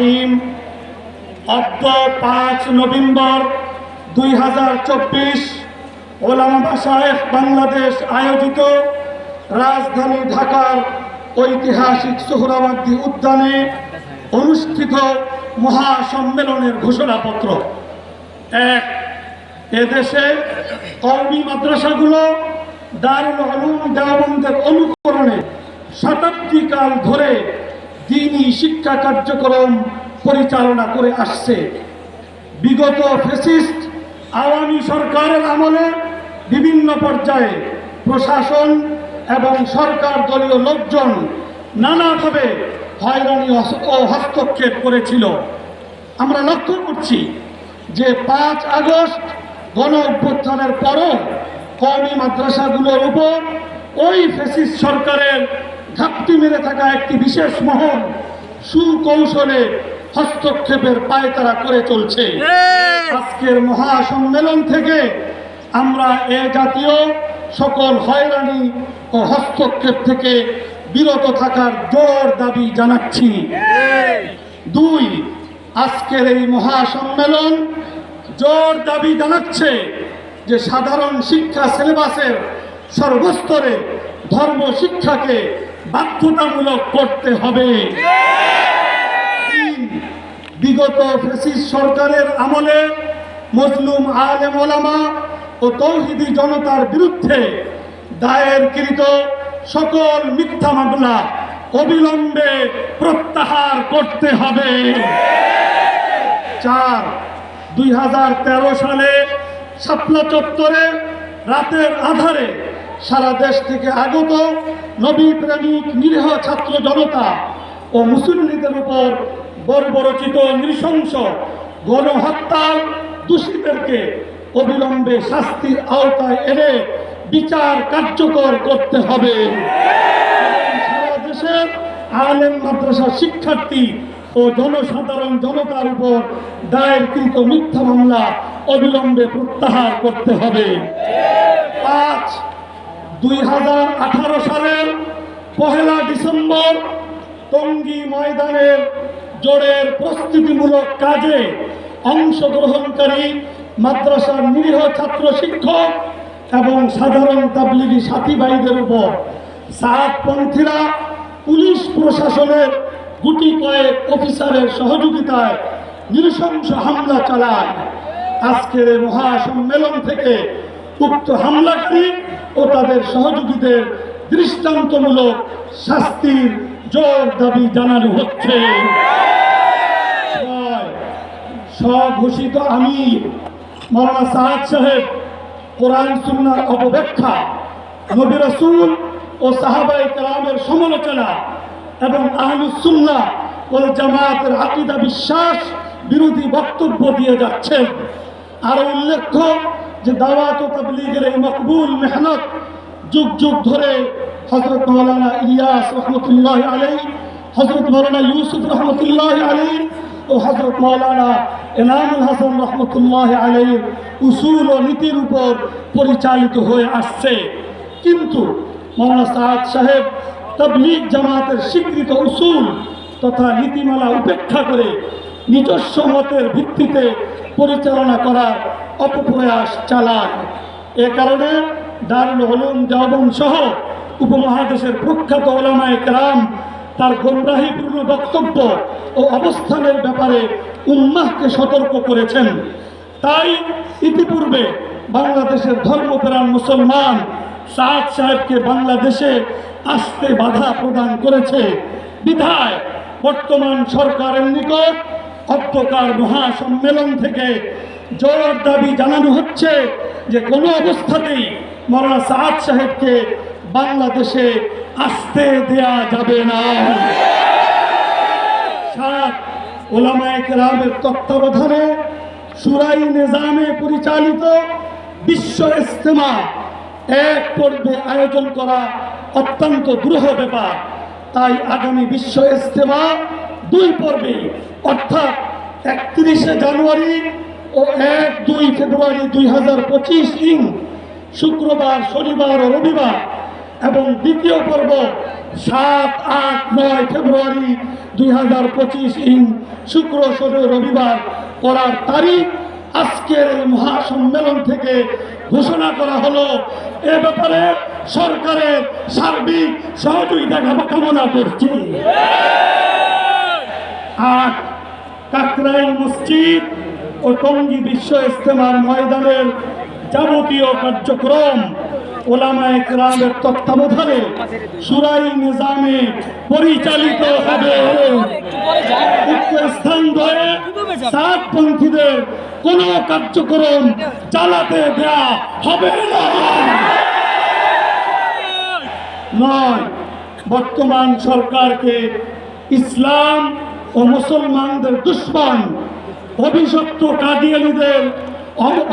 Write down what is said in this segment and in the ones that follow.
রহিম অদ্য পাঁচ নভেম্বর দুই হাজার চব্বিশ, ওলামা বাসায় বাংলাদেশ আয়োজিত রাজধানী ঢাকার ঐতিহাসিক সোহরাওয়ার্দী উদ্যানে অনুষ্ঠিত মহাসম্মেলনের ঘোষণাপত্র। এক, এদেশে কওমি মাদ্রাসাগুলো দারুল আলুম দেওবন্দের অনুকরণে শতাব্দীকাল ধরে দিনই শিক্ষা কার্যক্রম পরিচালনা করে আসছে। বিগত ফেসিস্ট আওয়ামী সরকারের আমলে বিভিন্ন পর্যায়ে প্রশাসন এবং সরকার দলীয় লোকজন নানাভাবে হয়রানি ও হস্তক্ষেপ করেছিল। আমরা লক্ষ্য করছি যে পাঁচ আগস্ট গণ অভ্যুত্থানের পরও কওমি মাদ্রাসাগুলোর উপর ওই ফেসিস সরকারের ঘাপটি মেরে থাকা একটি বিশেষ মহল সুকৌশলে হস্তক্ষেপের পায়তারা করে চলছে। আজকের মহাসম্মেলন থেকে আমরা এ জাতীয় সকল হয়রানি ও হস্তক্ষেপ থেকে বিরত থাকার জোর দাবি জানাচ্ছি। দুই আজকের এই মহাসম্মেলন জোর দাবি জানাচ্ছে যে সাধারণ শিক্ষা সিলেবাসের সর্বস্তরে ধর্ম শিক্ষাকে বাধ্যতামূলক করতে হবে। বিগত ফেসিস সরকারের আমলে মজলুম আলেম ওলামা ও তৌহিদি জনতার বিরুদ্ধে দায়েরকৃত সকল মিথ্যা মামলা অবিলম্বে প্রত্যাহার করতে হবে। চার, দুই সালে শাপলা চত্বরে রাতের আধারে সারা দেশ থেকে আগত নবী প্রেমিক নিরীহ ছাত্র জনতা ও মুসল্লিদের উপর বর্বরচিত নৃশংস গণহত্যার দোষীদেরকে অবিলম্বে শাস্তির আওতায় এনে বিচার কার্যকর করতে হবে। সারা দেশের আলেম, মাদ্রাসা শিক্ষার্থী ও জনসাধারণ জনতার উপর দায়েরকৃত মিথ্যা মামলা অবিলম্বে প্রত্যাহার করতে হবে। পাঁচ দুই হাজার আঠারো সালের পহেলা ডিসেম্বর টঙ্গী ময়দানের জোরের প্রস্তুতিমূলক কাজে অংশগ্রহণকারী মাদ্রাসার নিরীহ ছাত্র শিক্ষক এবং সাধারণ তাবলিগি সাথী ভাইদের উপর সাতপন্থীরা পুলিশ প্রশাসনের গুটি কয়েক অফিসারের সহযোগিতায় নৃশংস হামলা চালায়। আজকের মহাসম্মেলন থেকে উক্ত হামলাকারী ও তাদের সহযোগীদের দৃষ্টান্তমূলক শাস্তির জোর দাবি জানানো হচ্ছে। স্বঘোষিত আমির মৌলানা সাহাদ সাহেব কোরআন সুন্নার অপব্যাখ্যা, নবী রসুল ও সাহাবাই কালামের সমালোচনা এবং আহলুসুল্লাহ ও জামাতের আকিদা বিশ্বাস বিরোধী বক্তব্য দিয়ে যাচ্ছেন। আরও উল্লেখ্য যে দাওয়াত ও তাবলীগের এই মকবুল মেহনত যুগ যুগ ধরে হজরত মৌলানা ইলিয়াস রহমতুল্লাহ আলাই হজরত মৌলানা ইউসুফ রহমতুল্লাহ আলাই ও হজরত মৌলানা এনামুল হাসান রহমতুল্লাহ আলাইয়ের উসুল ও নীতির উপর পরিচালিত হয়ে আসছে। কিন্তু মৌলানা সাদ সাহেব তবলিগ জামাতের স্বীকৃত উসুল তথা নীতিমালা উপেক্ষা করে নিজস্ব মতের ভিত্তিতে পরিচালনা করার অপপ্রয়াস চালায় এ কারণে দারুল হলুম দেওবন সহ উপমহাদেশের প্রখ্যাত ওলামায় কেরাম, তার গোমরাহিপূর্ণ বক্তব্য ও অবস্থানের ব্যাপারে উম্মাহকে সতর্ক করেছেন। তাই ইতিপূর্বে বাংলাদেশের ধর্মপ্রাণ মুসলমান সাদ সাহেবকে বাংলাদেশে আসতে বাধা প্রদান করেছে। বিধায় বর্তমান সরকারের নিকট অধ্যকার মহাসম্মেলন থেকে জোর দাবি জানানো হচ্ছে যে কোনো অবস্থাতেই মৌলানা সাদ সাহেবকে বাংলাদেশে আসতে দেয়া যাবে না। সাত ওলামায় কেরামের তত্ত্বাবধানে সুরাই নিজামে পরিচালিত বিশ্ব ইস্তেমা এক পর্বে আয়োজন করা অত্যন্ত দ্রুহ ব্যাপার। তাই আগামী বিশ্ব ইস্তেমা দুই পর্বে, অর্থাৎ একত্রিশে জানুয়ারি ও এক দুই ফেব্রুয়ারি দুই হাজার পঁচিশ ইং, শুক্রবার, শনিবার ও রবিবার এবং দ্বিতীয় পর্ব সাত আট নয় ফেব্রুয়ারি দুই হাজার পঁচিশ ইন শুক্র, শনি রবিবার করার তারিখ। আজকের এই মহাসম্মেলন থেকে ঘোষণা করা হলো, এ ব্যাপারে সরকারের সার্বিক সহযোগিতা কামনা করছি। আট কাকরাইল মসজিদ ও টঙ্গী বিশ্ব ইস্তেমার ময়দানের যাবতীয় কার্যক্রম ওলামা একরামের তত্ত্বাবধানে সুরাই নিজামে পরিচালিত হবে। স্থান ধরে সাতপন্থীদের কোনো কার্যক্রম চালাতে দেয়া হবে না। নয়, বর্তমান সরকারকে ইসলাম ও মুসলমানদের দুশ্মন, অভিশপ্ত কাদিয়ানিদের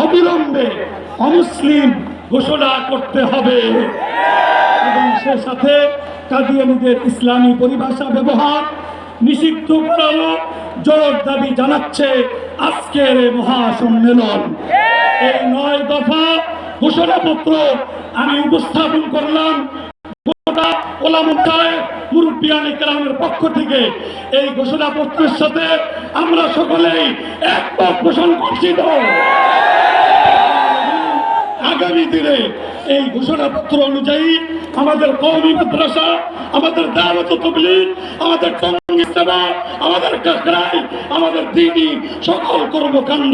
অবিলম্বে অমুসলিম ঘোষণা করতে হবে। এবং সে সাথে কাদিয়ানিদের ইসলামী পরিভাষা ব্যবহার নিষিদ্ধ করারও জোর দাবি জানাচ্ছে আজকের এই মহাসম্মেলন। এই নয় দফা ঘোষণাপত্র আমি উপস্থাপন করলাম। গোটা ওলামুদ্দায় মুরব্বিয়ান ইকরামের পক্ষ থেকে। এই ঘোষণাপত্রের সাথে আমরা সকলেই একমত পোষণ করছি আগামী দিনে এই ঘোষণাপত্র অনুযায়ী আমাদের কৌমি মাদ্রাসা, আমাদের দাওয়াত তবলিগ, আমাদের টঙ্গী সেবা, আমাদের কাকরাই আমাদের দিনী সকল কর্মকাণ্ড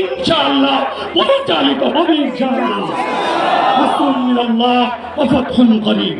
ইনশাআল্লাহ পরিচালিত হবে ইনশাআল্লাহ। ফাতহুন করিম।